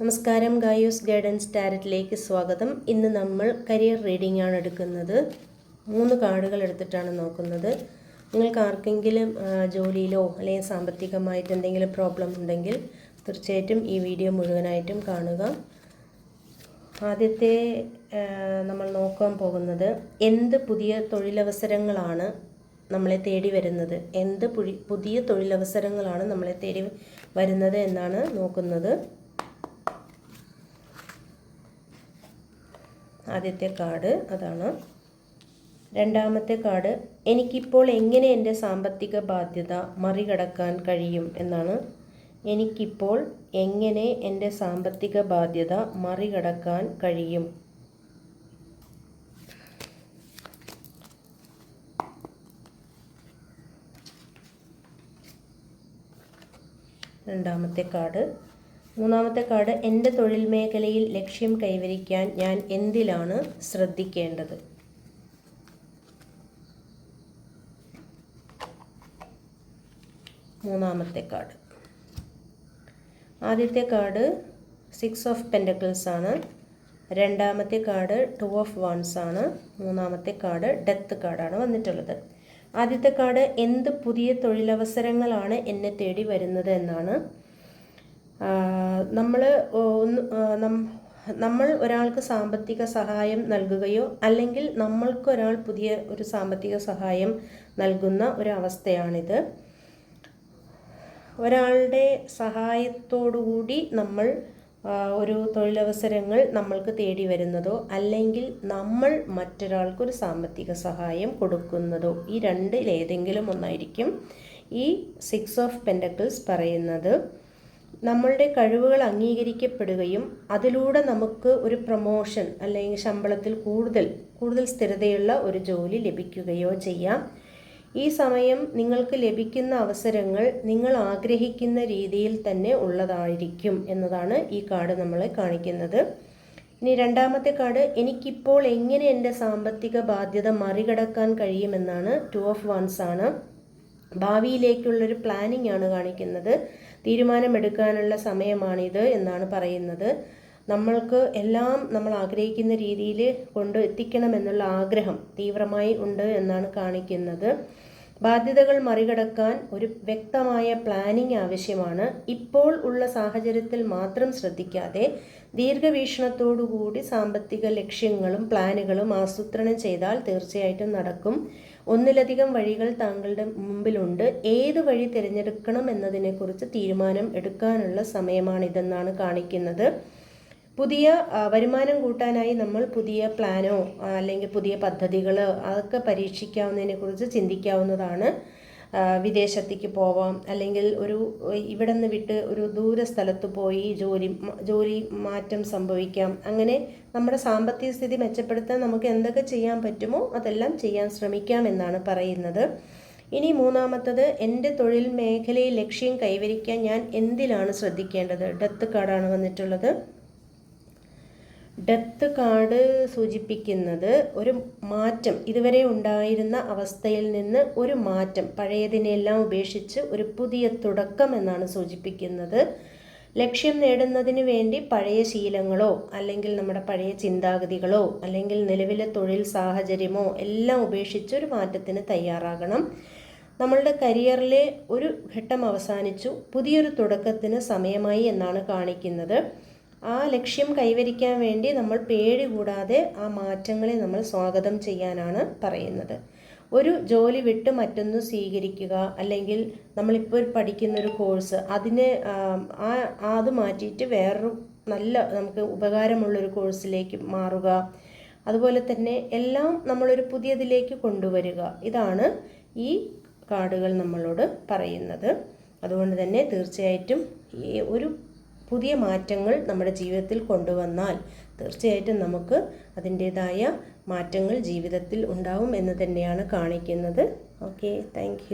നമസ്കാരം ഗായൂസ് ഗൈഡൻസ് ടാരറ്റിലേക്ക് സ്വാഗതം. ഇന്ന് നമ്മൾ കരിയർ റീഡിംഗ് ആണ് എടുക്കുന്നത്. മൂന്ന് കാർഡുകൾ എടുത്തിട്ടാണ് നോക്കുന്നത്. നിങ്ങൾക്ക് ആർക്കെങ്കിലും ജോലിയിലോ അല്ലെങ്കിൽ സാമ്പത്തികമായിട്ട് എന്തെങ്കിലും പ്രോബ്ലം ഉണ്ടെങ്കിൽ തീർച്ചയായിട്ടും ഈ വീഡിയോ മുഴുവനായിട്ടും കാണുക. ആദ്യത്തെ നമ്മൾ നോക്കാൻ പോകുന്നത് എന്ത് പുതിയ തൊഴിലവസരങ്ങളാണ് നമ്മളെ തേടി വരുന്നത്? എന്ത് പുതിയ തൊഴിലവസരങ്ങളാണ് നമ്മളെ തേടി വരുന്നത് എന്നാണ് നോക്കുന്നത്. ആദ്യത്തെ കാർഡ് അതാണ്. രണ്ടാമത്തെ കാർഡ് എനിക്കിപ്പോൾ എങ്ങനെ എന്റെ സാമ്പത്തിക ബാധ്യത മറികടക്കാൻ കഴിയും എന്നാണ്. എനിക്കിപ്പോൾ എങ്ങനെ എന്റെ സാമ്പത്തിക ബാധ്യത മറികടക്കാൻ കഴിയും? രണ്ടാമത്തെ കാർഡ് മൂന്നാമത്തെ കാർഡ് എന്റെ തൊഴിൽ മേഖലയിൽ ലക്ഷ്യം കൈവരിക്കാൻ ഞാൻ എന്തിലാണ് ശ്രദ്ധിക്കേണ്ടത്? മൂന്നാമത്തെ കാർഡ്. ആദ്യത്തെ കാർഡ് സിക്സ് ഓഫ് പെൻഡക്കിൾസ് ആണ്. രണ്ടാമത്തെ കാർഡ് ടു ഓഫ് വൺസ് ആണ്. മൂന്നാമത്തെ കാർഡ് ഡെത്ത് കാർഡാണ് വന്നിട്ടുള്ളത്. ആദ്യത്തെ കാർഡ് എന്ത് പുതിയ തൊഴിലവസരങ്ങളാണ് എന്നെ തേടി വരുന്നത് എന്നാണ് നമ്മൾ ഒന്ന് നമ്മൾ ഒരാൾക്ക് സാമ്പത്തിക സഹായം നൽകുകയോ അല്ലെങ്കിൽ നമ്മൾക്ക് ഒരാൾ പുതിയ ഒരു സാമ്പത്തിക സഹായം നൽകുന്ന ഒരു അവസ്ഥയാണിത് ഒരാളുടെ സഹായത്തോടുകൂടി നമ്മൾ ഒരു തൊഴിലവസരങ്ങൾ നമ്മൾക്ക് തേടി വരുന്നതോ അല്ലെങ്കിൽ നമ്മൾ മറ്റൊരാൾക്കൊരു സാമ്പത്തിക സഹായം കൊടുക്കുന്നതോ ഈ രണ്ടിലേതെങ്കിലും ഒന്നായിരിക്കും ഈ സിക്സ് ഓഫ് പെൻഡക്കിൾസ് പറയുന്നത്. നമ്മളുടെ കഴിവുകൾ അംഗീകരിക്കപ്പെടുകയും അതിലൂടെ നമുക്ക് ഒരു പ്രൊമോഷൻ അല്ലെങ്കിൽ ശമ്പളത്തിൽ കൂടുതൽ കൂടുതൽ സ്ഥിരതയുള്ള ഒരു ജോലി ലഭിക്കുകയോ ചെയ്യാം. ഈ സമയം നിങ്ങൾക്ക് ലഭിക്കുന്ന അവസരങ്ങൾ നിങ്ങൾ ആഗ്രഹിക്കുന്ന രീതിയിൽ തന്നെ ഉള്ളതായിരിക്കും എന്നതാണ് ഈ കാർഡ് നമ്മളെ കാണിക്കുന്നത്. ഇനി രണ്ടാമത്തെ കാർഡ് എനിക്കിപ്പോൾ എങ്ങനെ എന്റെ സാമ്പത്തിക ബാധ്യത മറികടക്കാൻ കഴിയുമെന്നാണ് ടു ഓഫ് വൺസ് ആണ്. ഭാവിയിലേക്കുള്ളൊരു പ്ലാനിംഗ് ആണ് കാണിക്കുന്നത്. തീരുമാനമെടുക്കാനുള്ള സമയമാണിത് എന്നാണ് പറയുന്നത്. നമ്മൾക്ക് എല്ലാം നമ്മൾ ആഗ്രഹിക്കുന്ന രീതിയിൽ കൊണ്ട് എത്തിക്കണമെന്നുള്ള ആഗ്രഹം തീവ്രമായി ഉണ്ട് എന്നാണ് കാണിക്കുന്നത്. ബാധ്യതകൾ മറികടക്കാൻ ഒരു വ്യക്തമായ പ്ലാനിംഗ് ആവശ്യമാണ്. ഇപ്പോൾ ഉള്ള സാഹചര്യത്തിൽ മാത്രം ശ്രദ്ധിക്കാതെ ദീർഘവീക്ഷണത്തോടുകൂടി സാമ്പത്തിക ലക്ഷ്യങ്ങളും പ്ലാനുകളും ആസൂത്രണം ചെയ്താൽ തീർച്ചയായിട്ടും നടക്കും. ഒന്നിലധികം വഴികൾ താങ്കളുടെ മുമ്പിലുണ്ട്. ഏത് വഴി തിരഞ്ഞെടുക്കണം എന്നതിനെക്കുറിച്ച് തീരുമാനം എടുക്കാനുള്ള സമയമാണിതെന്നാണ് കാണിക്കുന്നത്. പുതിയ വരുമാനം കൂട്ടാനായി നമ്മൾ പുതിയ പ്ലാനോ അല്ലെങ്കിൽ പുതിയ പദ്ധതികൾ അതൊക്കെ പരീക്ഷിക്കാവുന്നതിനെ കുറിച്ച് ചിന്തിക്കാവുന്നതാണ്. വിദേശത്തേക്ക് പോവാം. അല്ലെങ്കിൽ ഒരു ഇവിടെ നിന്ന് വിട്ട് ഒരു ദൂര സ്ഥലത്ത് പോയി ജോലി ജോലി മാറ്റം സംഭവിക്കാം. അങ്ങനെ നമ്മുടെ സാമ്പത്തിക സ്ഥിതി മെച്ചപ്പെടുത്താൻ നമുക്ക് എന്തൊക്കെ ചെയ്യാൻ പറ്റുമോ അതെല്ലാം ചെയ്യാൻ ശ്രമിക്കാം എന്നാണ് പറയുന്നത്. ഇനി മൂന്നാമത്തത് എന്റെ തൊഴിൽ മേഖലയിൽ ലക്ഷ്യം കൈവരിക്കാൻ ഞാൻ എന്തിലാണ് ശ്രദ്ധിക്കേണ്ടത്? ഡെത്ത് കാർഡാണ് വന്നിട്ടുള്ളത്. ഡെത്ത് കാർഡ് സൂചിപ്പിക്കുന്നത് ഒരു മാറ്റം ഇതുവരെ ഉണ്ടായിരുന്ന അവസ്ഥയിൽ നിന്ന് ഒരു മാറ്റം പഴയതിനെല്ലാം ഉപേക്ഷിച്ച് ഒരു പുതിയ തുടക്കം എന്നാണ് സൂചിപ്പിക്കുന്നത്. ലക്ഷ്യം നേടുന്നതിന് വേണ്ടി പഴയ ശീലങ്ങളോ അല്ലെങ്കിൽ നമ്മുടെ പഴയ ചിന്താഗതികളോ അല്ലെങ്കിൽ നിലവിലെ തൊഴിൽ സാഹചര്യമോ എല്ലാം ഉപേക്ഷിച്ച് ഒരു മാറ്റത്തിന് തയ്യാറാകണം. നമ്മളുടെ കരിയറിലെ ഒരു ഘട്ടം അവസാനിച്ചു പുതിയൊരു തുടക്കത്തിന് സമയമായി എന്നാണ് കാണിക്കുന്നത്. ആ ലക്ഷ്യം കൈവരിക്കാൻ വേണ്ടി നമ്മൾ പേടി കൂടാതെ ആ മാറ്റങ്ങളെ നമ്മൾ സ്വാഗതം ചെയ്യാനാണ് പറയുന്നത്. ഒരു ജോലി വിട്ട് മറ്റൊന്ന് സ്വീകരിക്കുക അല്ലെങ്കിൽ നമ്മളിപ്പോൾ പഠിക്കുന്ന ഒരു കോഴ്സ് അതിനെ ആ അത് മാറ്റിയിട്ട് വേറൊരു നല്ല നമുക്ക് ഉപകാരമുള്ളൊരു കോഴ്സിലേക്ക് മാറുക. അതുപോലെ തന്നെ എല്ലാം നമ്മളൊരു പുതിയതിലേക്ക് കൊണ്ടുവരിക. ഇതാണ് ഈ കാർഡുകൾ നമ്മളോട് പറയുന്നത്. അതുകൊണ്ട് തന്നെ തീർച്ചയായിട്ടും ഈ ഒരു പുതിയ മാറ്റങ്ങൾ നമ്മുടെ ജീവിതത്തിൽ കൊണ്ടുവന്നാൽ തീർച്ചയായിട്ടും നമുക്ക് അതിന്റേതായ മാറ്റങ്ങൾ ജീവിതത്തിൽ ഉണ്ടാവും എന്ന് തന്നെയാണ് കാണിക്കുന്നത്. Okay thank